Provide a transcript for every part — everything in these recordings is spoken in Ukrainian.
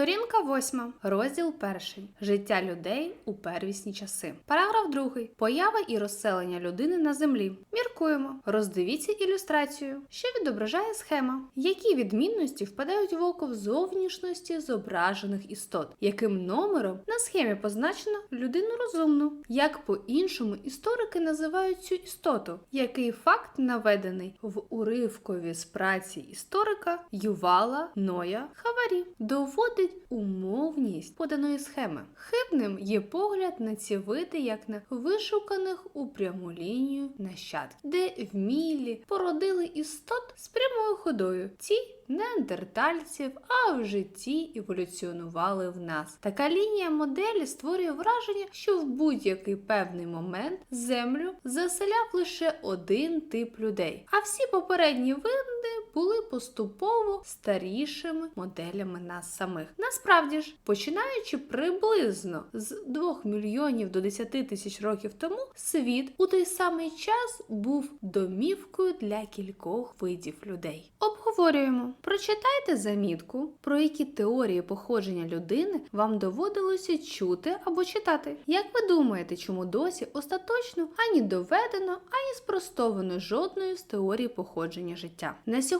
Сторінка 8. Розділ 1. Життя людей у первісні часи. Параграф 2. Поява і розселення людини на землі. Міркуємо. Роздивіться ілюстрацію, що відображає схема. Які відмінності впадають в око в зовнішності зображених істот? Яким номером на схемі позначено людину розумну? Як по-іншому історики називають цю істоту? Який факт наведений в уривкові з праці історика Ювала Ноя Хаварі? Доводить умовність поданої схеми. Хибним є погляд на ці види як на вишуканих у пряму лінію нащадків, де вмілі породили істот з прямою ходою. Ці неандертальців, а в житті еволюціонували в нас. Така лінія моделі створює враження, що в будь-який певний момент землю заселяв лише один тип людей, а всі попередні види були поступово старішими моделями нас самих. Насправді ж, починаючи приблизно з 2 мільйонів до 10 тисяч років тому, світ у той самий час був домівкою для кількох видів людей. Обговорюємо. Прочитайте замітку, про які теорії походження людини вам доводилося чути або читати. Як ви думаєте, чому досі остаточно ані доведено, ані спростовано жодною з теорій походження життя? На сьогодні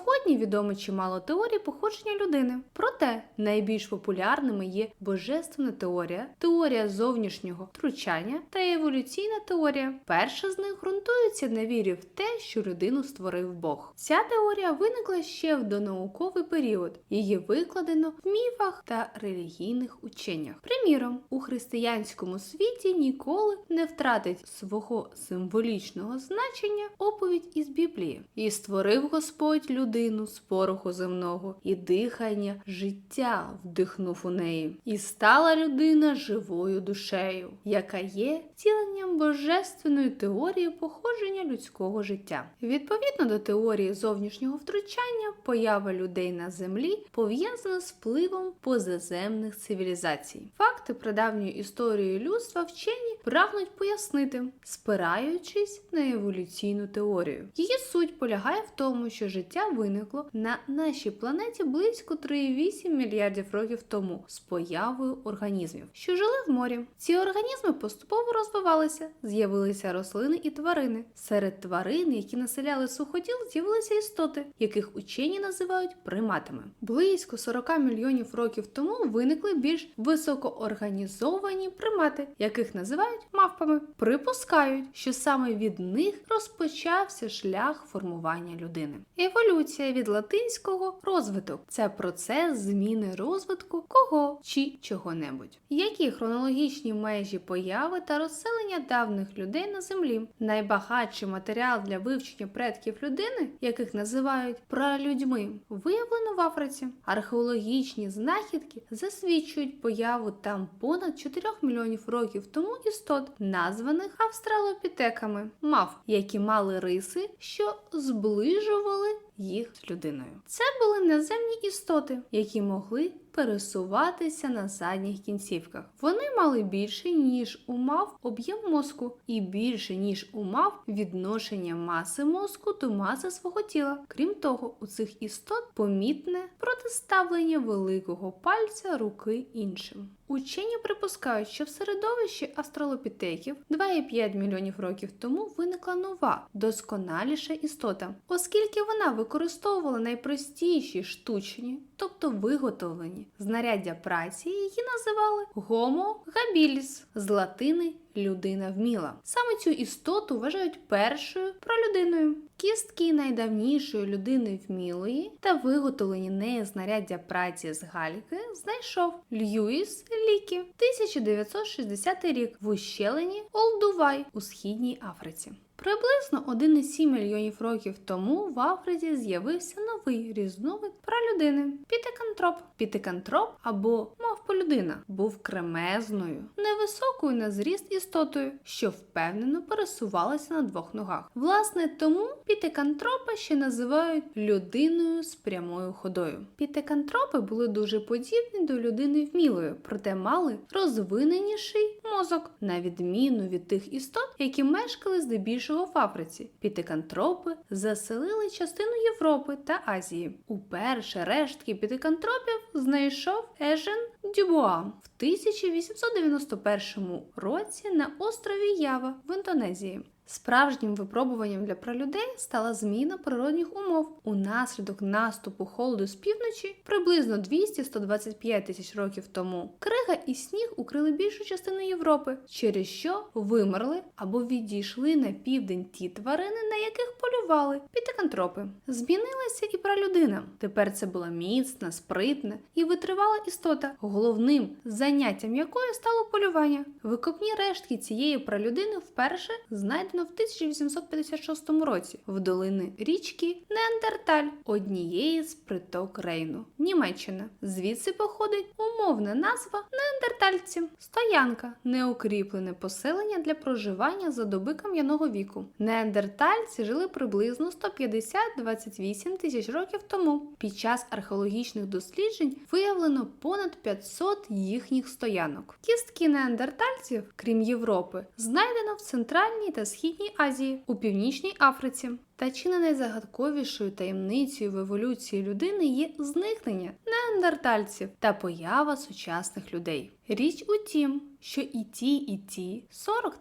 відомо чимало теорій походження людини. Проте найбільш популярними є божественна теорія, теорія зовнішнього втручання та еволюційна теорія. Перша з них ґрунтується на вірі в те, що людину створив Бог. Ця теорія виникла ще в донауковий період. Її викладено в міфах та релігійних ученнях. Приміром, у християнському світі ніколи не втратить свого символічного значення оповідь із Біблії. І створив Господь людину з пороху земного, і дихання життя вдихнув у неї. І стала людина живою душею, яка є втіленням божественної теорії походження людського життя. Відповідно до теорії зовнішнього втручання, поява людей на землі пов'язана з впливом позаземних цивілізацій. Факти прадавньої історії людства вчені прагнуть пояснити, спираючись на еволюційну теорію. Її суть полягає в тому, що життя виникло на нашій планеті близько 3,8 мільярдів років тому з появою організмів, що жили в морі. Ці організми поступово розвивалися, з'явилися рослини і тварини. Серед тварин, які населяли суходіл, з'явилися істоти, яких учені називають приматами. Близько 40 мільйонів років тому виникли більш високоорганізовані примати, яких називають мавпами. Припускають, що саме від них розпочався шлях формування людини. Еволюція від латинського розвиток це процес зміни розвитку кого чи чого-небудь. Які хронологічні межі появи та розселення давних людей на землі? Найбагатший матеріал для вивчення предків людини, яких називають пралюдьми, виявлено в Африці. Археологічні знахідки засвідчують появу там понад 4 мільйонів років тому істот, названих австралопітеками, мав, які мали риси, що зближували їх з людиною. Це були наземні істоти, які могли пересуватися на задніх кінцівках. Вони мали більше, ніж у мав об'єм мозку, і більше, ніж у мав відношення маси мозку до маси свого тіла. Крім того, у цих істот помітне протиставлення великого пальця руки іншим. Учені припускають, що в середовищі астралопітеків 2,5 мільйонів років тому виникла нова, досконаліша істота, оскільки вона використовувала найпростіші штучні, тобто виготовлені знаряддя праці, її називали Homo habilis з латини людина вміла. Саме цю істоту вважають першою пролюдиною. Кістки найдавнішої людини вмілої та виготовлені нею знаряддя праці з гальки знайшов Льюіс Лікі 1960 рік в ущелині Олдувай у східній Африці. Приблизно 1,7 мільйонів років тому в Африці з'явився новий різновид пралюдини пітекантроп. Пітекантроп або мавполюдина був кремезною, невисокою на зріст істотою, що впевнено пересувалася на двох ногах. Власне, тому пітекантропа ще називають людиною з прямою ходою. Пітекантропи були дуже подібні до людини вмілої, проте мали розвиненіший мозок, на відміну від тих істот, які мешкали здебільшого здебільшого в Африці. Пітикантропи заселили частину Європи та Азії. Уперше рештки пітикантропів знайшов Ежен Дюбуа в 1891 році на острові Ява в Індонезії. Справжнім випробуванням для пралюдей стала зміна природних умов. Унаслідок наступу холоду з півночі приблизно 200-125 тисяч років тому. Крига і сніг укрили більшу частину Європи, через що вимерли або відійшли на південь ті тварини, на яких полювали пітикантропи. Змінилася і пралюдина. Тепер це була міцна, спритна і витривала істота, головним заняттям якої стало полювання. Викопні рештки цієї пралюдини вперше знайдено в 1856 році в долини річки Неандерталь, однієї з приток Рейну, Німеччина. Звідси походить умовна назва неандертальців стоянка, неукріплене поселення для проживання за доби кам'яного віку. Неандертальці жили приблизно 150-28 тисяч років тому. Під час археологічних досліджень виявлено понад 500 їхніх стоянок. Кістки неандертальців, крім Європи, знайдено в центральній та східній Азії, у північній Африці. Та чи не найзагадковішою таємницею в еволюції людини є зникнення неандертальців та поява сучасних людей. Річ у тім, що і ті, і ті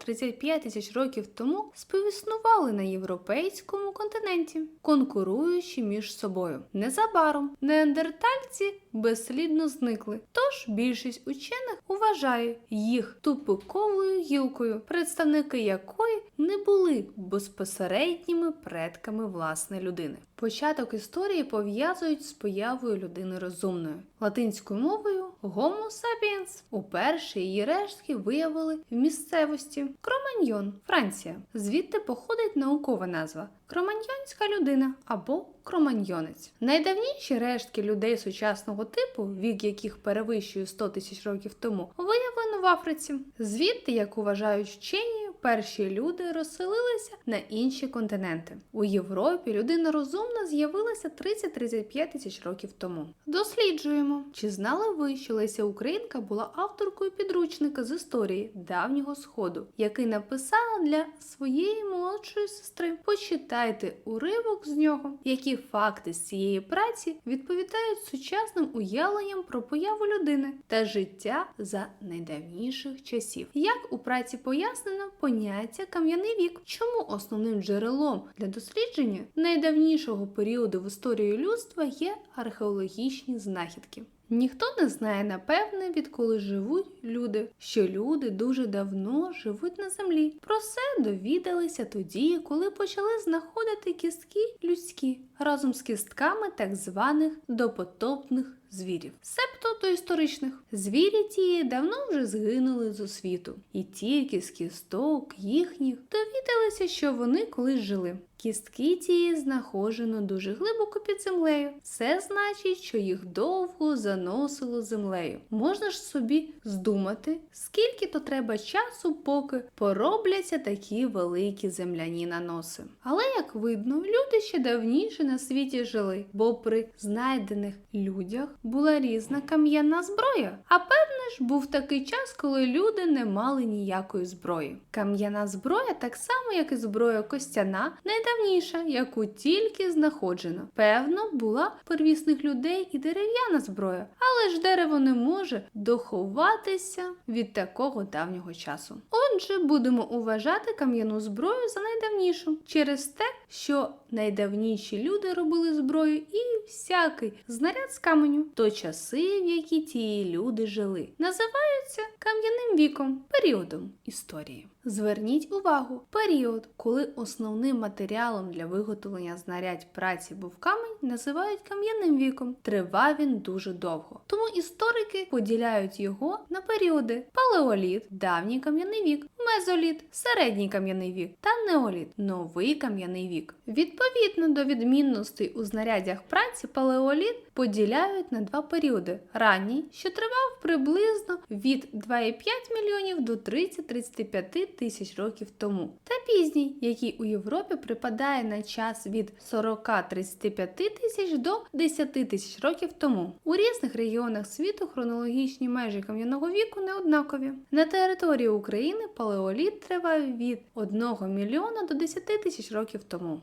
40-35 тисяч років тому співіснували на європейському континенті, конкуруючи між собою. Незабаром неандертальці безслідно зникли. Тож більшість учених вважає їх тупиковою гілкою, представники якої не були безпосередніми предками власне людини. Початок історії пов'язують з появою людини розумної латинською мовою Homo sapiens. Уперше її рештки виявили в місцевості Кроманьйон, Франція. Звідти походить наукова назва Кроманьйонська людина або Кроманьйонець. Найдавніші рештки людей сучасного типу, вік яких перевищує 100 тисяч років тому, виявлено в Африці. Звідти, як вважають вчені, перші люди розселилися на інші континенти. У Європі людина розумна з'явилася 30-35 тисяч років тому. Досліджуємо, чи знали ви, що Леся Українка була авторкою підручника з історії давнього сходу, який написала для своєї молодшої сестри. Почитайте уривок з нього, які факти з цієї праці відповідають сучасним уявленням про появу людини та життя за найдавніших часів. Як у праці пояснено поняття кам'яний вік, чому основним джерелом для дослідження найдавнішого періоду в історії людства є археологічні знахідки. Ніхто не знає напевне, відколи живуть люди, що люди дуже давно живуть на землі. Про це довідалися тоді, коли почали знаходити кістки людські разом з кістками так званих допотопних звірів, себто доісторичних. Звірі ті давно вже згинули з освіту, і тільки з кісток їхніх довідалися, що вони колись жили. Кістки ті знаходжено дуже глибоко під землею. Це значить, що їх довго заносило землею. Можна ж собі здумати, скільки то треба часу, поки поробляться такі великі земляні наноси. Але як видно, люди ще давніше на світі жили, бо при знайдених людях була різна кам'яна зброя. А певне ж був такий час, коли люди не мали ніякої зброї. Кам'яна зброя, так само як і зброя костяна, найдавніша, яку тільки знаходжено. Певно, була первісних людей і дерев'яна зброя, але ж дерево не може доховатися від такого давнього часу. Отже, будемо вважати кам'яну зброю за найдавнішу через те, що найдавніші люди робили зброю і всякий знаряд з каменю, то часи, в які ті люди жили, називаються кам'яним віком, періодом історії. Зверніть увагу, період, коли основним матеріалом для виготовлення знарядь праці був камінь, називають кам'яним віком. Тривав він дуже довго. Тому історики поділяють його на періоди: палеоліт, давній кам'яний вік, мезоліт, середній кам'яний вік та неоліт, новий кам'яний вік. Відповідно до відмінностей у знарядях праці, палеоліт поділяють на два періоди: ранній, що тривав приблизно від 2,5 мільйонів до 30-35 тисяч років тому, та пізній, який у Європі припадає на час від 40-35 тисяч до 10 тисяч років тому. У різних регіонах світу хронологічні межі кам'яного віку не однакові. На території України палеоліт триває від 1 мільйона до 10 тисяч років тому.